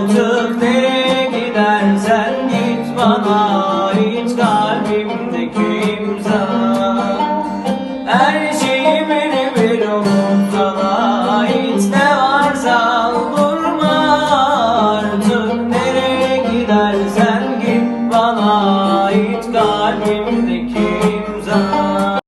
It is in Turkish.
Artık nereye gidersen git bana. Hiç kalbimdeki imza Her şeyi beni bir unutkala hiç ne varsa durma Artık nereye gidersen git bana. Hiç kalbimdeki